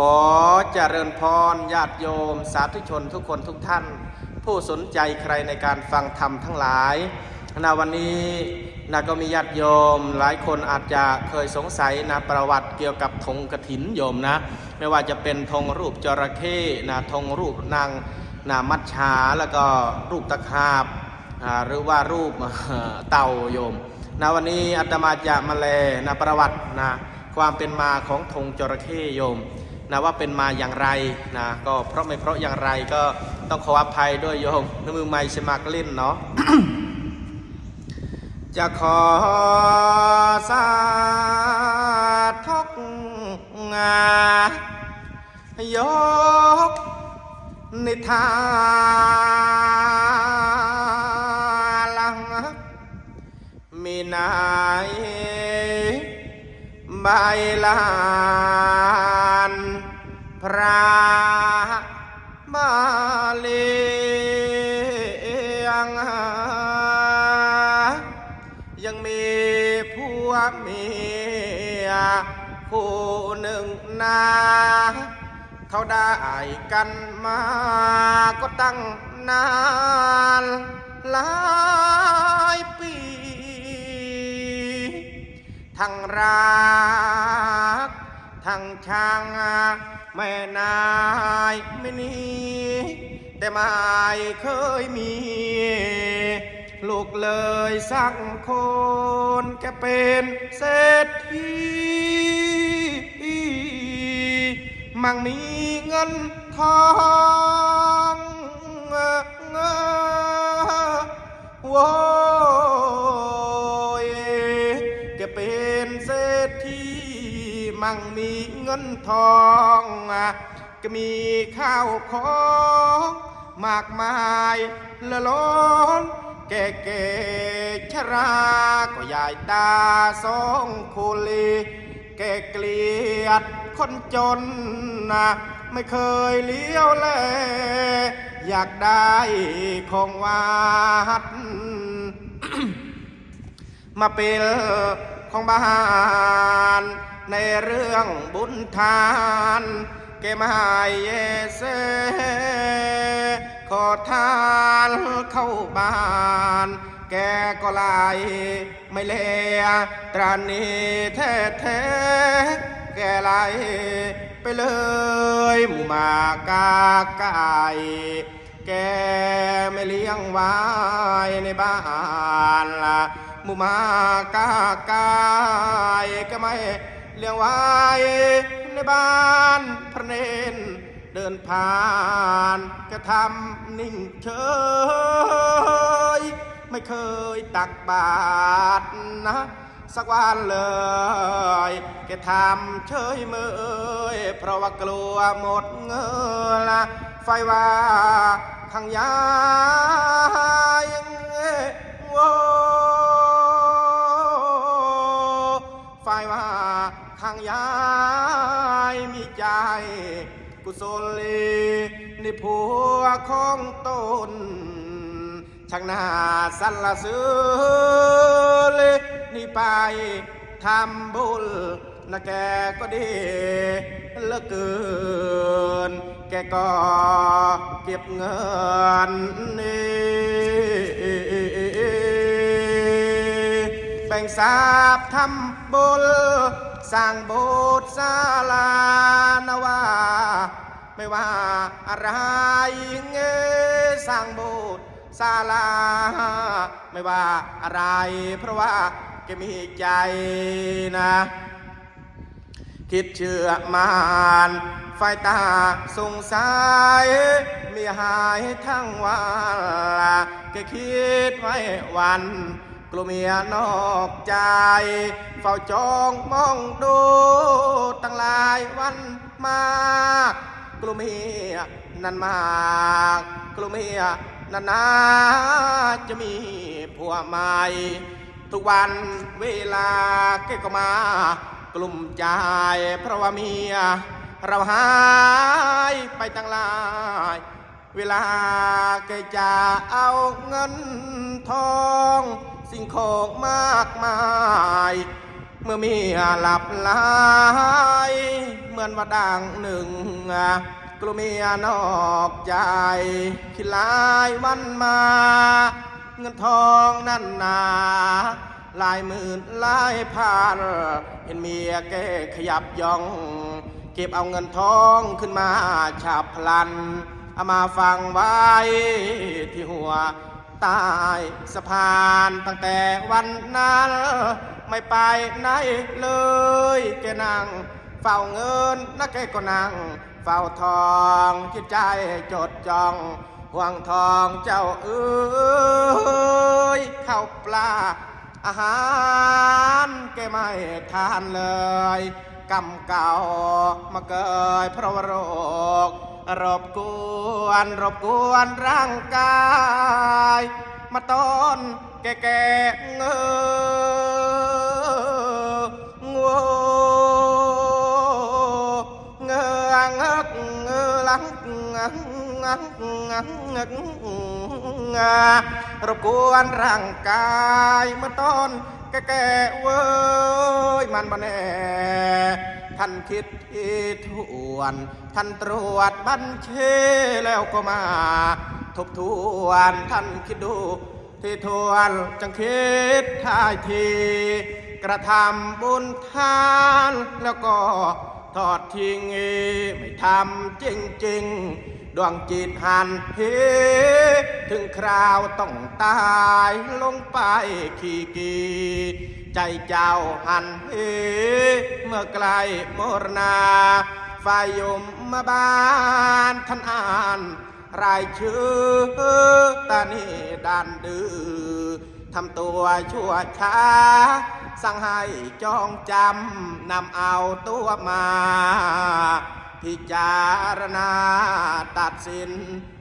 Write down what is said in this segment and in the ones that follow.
ขอเจริญพรญาติโยม สาธุชนทุกคนทุกท่าน ผู้สนใจใครในการฟังธรรมทั้งหลายนะวันนี้นะก็มีญาติโยม หลายคนอาจจะเคยสงสัยนะประวัติเกี่ยวกับธงกระถินโยมนะ ไม่ว่าจะเป็นธงรูปจระเข้นะธงรูปนางนามัจฉาแล้วก็รูปตะขาบหรือว่ารูปเต่าโยมนะวันนี้อาตมาจะมาแลนะประวัตินะความเป็นมาของธงจระเข้โยม นะว่าเป็นมาอย่างไรนะก็เพราะไม่เพราะอย่างไรก็ต้องขออภัยด้วยโยมนมือไม่สมัครเล่นเนาะจะขอสาทกงายกนิทานลังมีนายใบลา ระมาเลียงยังมีผัวเมียคู่หนึ่งนาเขาได้กันมาก็ตั้งนานหลายปี ทั้งรัก ทั้งช่าง แม่นายไม่นีแต่ไม่เคยมี ลูกเลยสักคนแกเป็นเศรษฐีมั่งมีเงินทองโว้ยแกเป็นเศรษฐีมั่งมีเงินทอง ก็มีข้าวของมากมายละล้นแก่แก่ชรา ก็ยายตาสองคุลีแก่เกลียดคนจนนะไม่เคยเลี้ยวแลอยากได้ของวัด มาเป็นของบ้านในเรื่องบุญทาน กมาเยเซขอทานเข้าบ้าน แกก็ลายไม่เลตรานีแท้แท้ๆแกลายไปเลยหมูมากาไก่แกไม่เลี้ยงไว้ในบ้านละหมูมากาไก่ก็ไม่เลี้ยงไว้ ในบ้านพระเนนเดินผ่านก็ทำนิ่งเฉยไม่เคยตักบาตรนะ สักวันเลยแกทำเฉยเมยเพราะว่ากลัวหมดเงินละไฟว่าขังยา กุศลลีในผัวของตนช่างนาสรรเสริญเลยนี่ไปทำบุญนะแกก็ดีเลือเกิน แกก็เก็บเงินนี่แบ่งทรัพย์ทำบุญสร้างโบสถ์ศาลานาวา ไม่ว่าอะไรเงสร้างโบสถ์ศาลา ไม่ว่าอะไร เพราะว่าแกมีใจนะ คิดเชื่อมานไฟตาสงสัยมีหายทั้งวันละแกคิดไว้วันกลัวเมียนอกใจ เฝ้าจองมองดูตั้งหลายวันมา กกลัวเมียนันมากกลัวเมียนันนาจะมีผัวใหม่ทุกวันเวลาแกก็มากลุ่มใจเพราะว่าเมียเราหายไปตั้งหลาย เวลาแกจะเอาเงินทอง สิ่งของมากมาย เมื่อมีหลับไหลายเหมือนว่าดังหนึ่งกลัวเมียนอกใจคิดลายวันมา เงินทองนั่นนาลายหมื่นลายพันเห็นเมียแกขยับย่อง เก็บเอาเงินทองขึ้นมาฉับพลัน เอามาฟังไว้ที่หัวใต้สะพานตั้งแต่วันนั้น ไม่ไปไหนเลยแกนั่งเฝ้าเงินนักแกก็นั่งเฝ้าทองจิตใจจดจ้องห่วงทองเจ้าเอ้ยข้าวปลา อาหารแกไม่ทานเลยกรรมเก่ามาเกยเพราะวโรครบกวนรบกวนร่างกาย มาต้นแก่แกเงอ รบกวนร่างกายเมื่อต้นแก่แกเว้ยมันบ่แน่ท่านคิดที่ทวน ท่านตรวจบัญชีแล้วก็มา ทบทวนท่านคิดดู ที่ทวนจังคิดทายที กระทำบุญทานแล้วก็ทอดทิ้งไม่ทำจริง ๆ ดวงจิตหันเหถึงคราวต้องตายลงไปขีกีใจเจ้าหันเหเมื่อไกลมรณาฝ่ายยมมาบานท่านอ่านรายชื่อตานีดันดื้อทำตัวชั่วช้า สั่งให้จองจำนำเอาตัวมา พิจารณาตัดสิน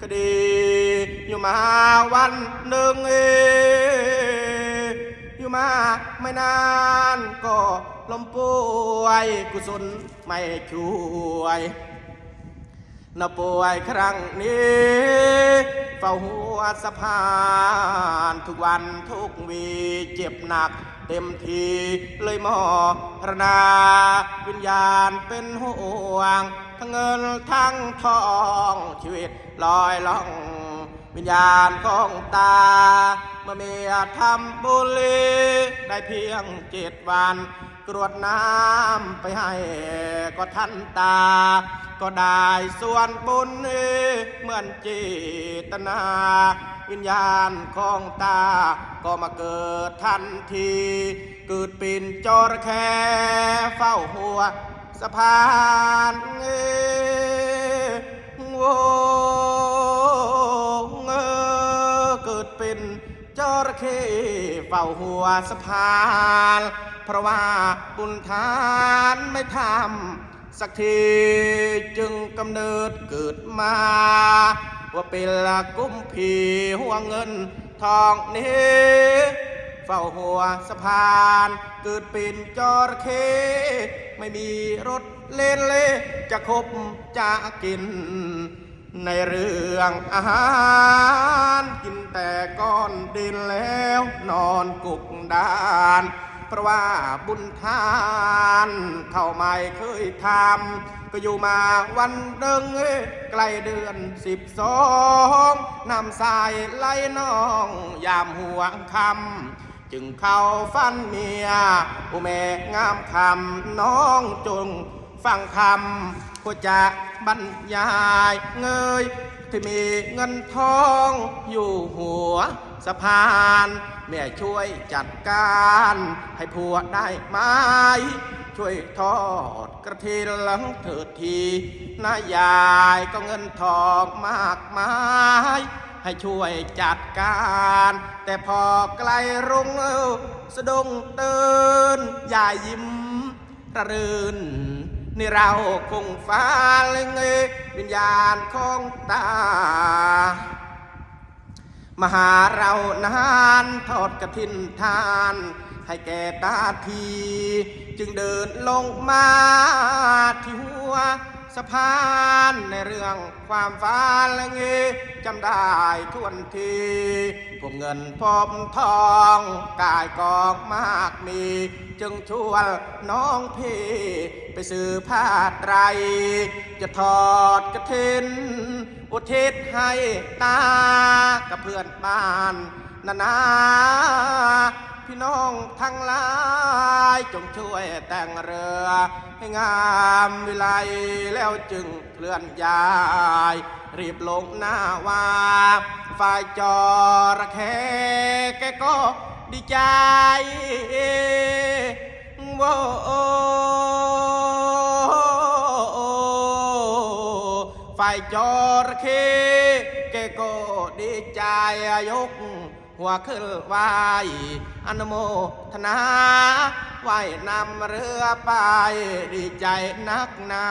คดี อยู่มาวันหนึ่งเออยู่มาไม่นานก็ล้มป่วยกุศลไม่ช่วยนป่วยครั้งนี้เฝ้าหัวสะพาน ทุกวันทุกวีเจ็บหนัก เต็มทีเลยมอรณาวิญญาณเป็นห่วง ทั้งเงินทั้งทองชีวิตลอยล่อง วิญญาณของตา เมื่อเมียทำบุรีได้เพียงเจ็ดวัน กรวดน้ำไปให้ก็ทันตา ก็ได้ส่วนบุญเหมือนจิตนา วิญญาณของตา ก็มาเกิดทันที เกิดเป็นจระเข้เฝ้าหัวสะพานเงโวเงอเกิดเป็นจระเข้เฝ้าหัวสะพาน เพราะว่าบุญทานไม่ทำสักทีจึงกำเนิดเกิดมา ว่าเป็นละกุ้มผีหัวเงินทองนี้เฝ้าหัวสะพานเกิดเป็นจระเข้ไม่มีรถเล่นเล่จะคบจะกิน ในเรื่องอาหารกินแต่ก้อนดินแล้วนอนกุกดาน เพราะว่าบุญทานเข้าไม่เคยทำก็อยู่มาวันเดิงใกล้เดือนสิบสองนำสายไล่น้องยามหัวคำจึงเข้าฟันเมียอุแม่งามคำน้องจงฟังคำก็จะบรรยายเงยที่มีเงินทองอยู่หัว สะพาน แม่ช่วยจัดการ ให้ผัวได้ไหมช่วยทอดกระเทียหลังเถิดทีนายายก็เงินทองมากมาย ให้ช่วยจัดการ แต่พอไกลรุ่งสะดุ้งตื่นยายยิ้มระรื่นนี่เราคงฟ้าเลงเอวิญญาณของตา มหาเรานานทอดกระถินทาน ให้แก่ตาที จึงเดินลงมาที่หัวสะพานในเรื่องความฝันและเงจำได้ทวนทีผมเงินพอมทองกายกองมากมี จึงชวนน้องพี่ ไปซื้อผ้าไตร จะทอดกระถิน อุทิศให้ตากับเพื่อนบ้านนานา พี่น้องทั้งหลาย จงช่วยแต่งเรือ ให้งามวิไลแล้วจึงเคลื่อนย้าย รีบลงหน้าวาฝ่ายจอระแคแกก็ดีใจโว้ ฝ่ายจอระเคแกก็ดีใจยก หัวขึ้นไหวอนุโมทนาไหวนำเรือไปดีใจนักหนา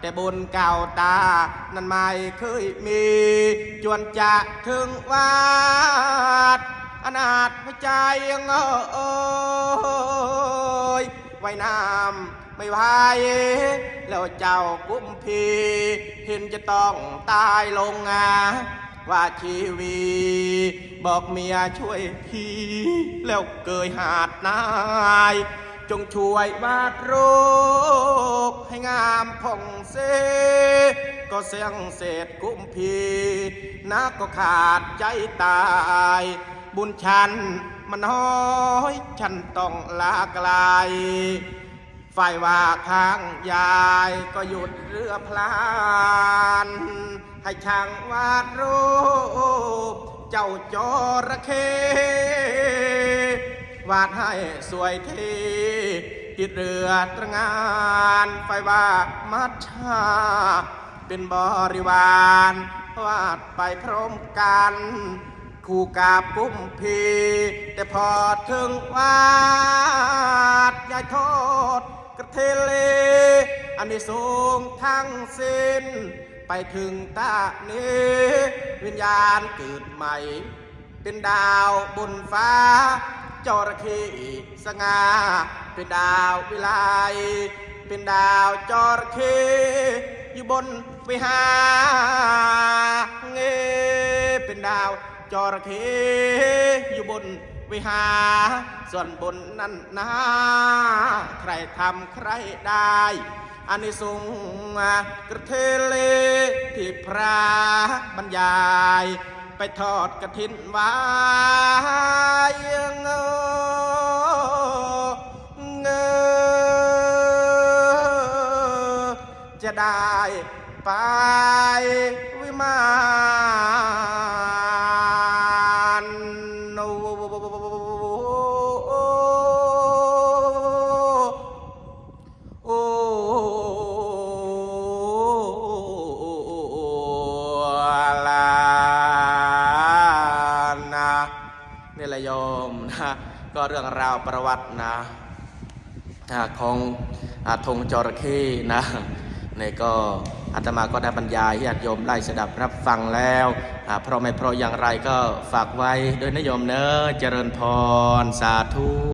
แต่บุญเก่าตา นั้นไม่เคยมี จวนจะถึงวาดอนาถใจยังเอยไว้น้ำ ไม่ไหวแล้วเจ้ากุมพีเห็นจะต้องตายลงงาว่าชีวีบอกเมียช่วยทีแล้วเกยหาดนาย จงช่วยวาดรูปให้งามผ่องเสก็เสียงเศษกุมพีนักก็ขาดใจตาย บุญฉันมันน้อย ฉันต้องลาไกล ฝ่ายว่าข้างยายก็หยุดเรือพลาน ให้ช่างวาดรูป เจ้าจระเข้วาดให้สวยทีติดเรือตรงานไฟว่ามัดชา เป็นบริวารวาดไปพร้อมกัน คู่กาบุ้มพี แต่พอถึงวาดยายโทษ กระเทเลอันนี้สูงทั้งสิ้น ไปถึงตาเนวิญญาณเกิดใหม่ เป็นดาวบนฟ้า จระเข้สง่าเป็นดาววิไลเป็นดาวจระเข้อยู่บนวิหารเงเป็นดาวจระเข้อยู่บน วิหารส่วนบนนั้นนาใครทำใครได้อันนี้สงส์กระเทเลที่พระบรรยาย ไปทอดกระถินไว้เงอเงอจะได้ไปวิมาน ก็เรื่องราวประวัตินะของอธงจระเข้นะนี่ก็อาตมาก็ได้บรรยายให้ญาติโยมไล่สดับรับฟังแล้วเพราะไม่เพราะอย่างไรก็ฝากไว้โดวยนิยมเนอะเจริญพรสาธุ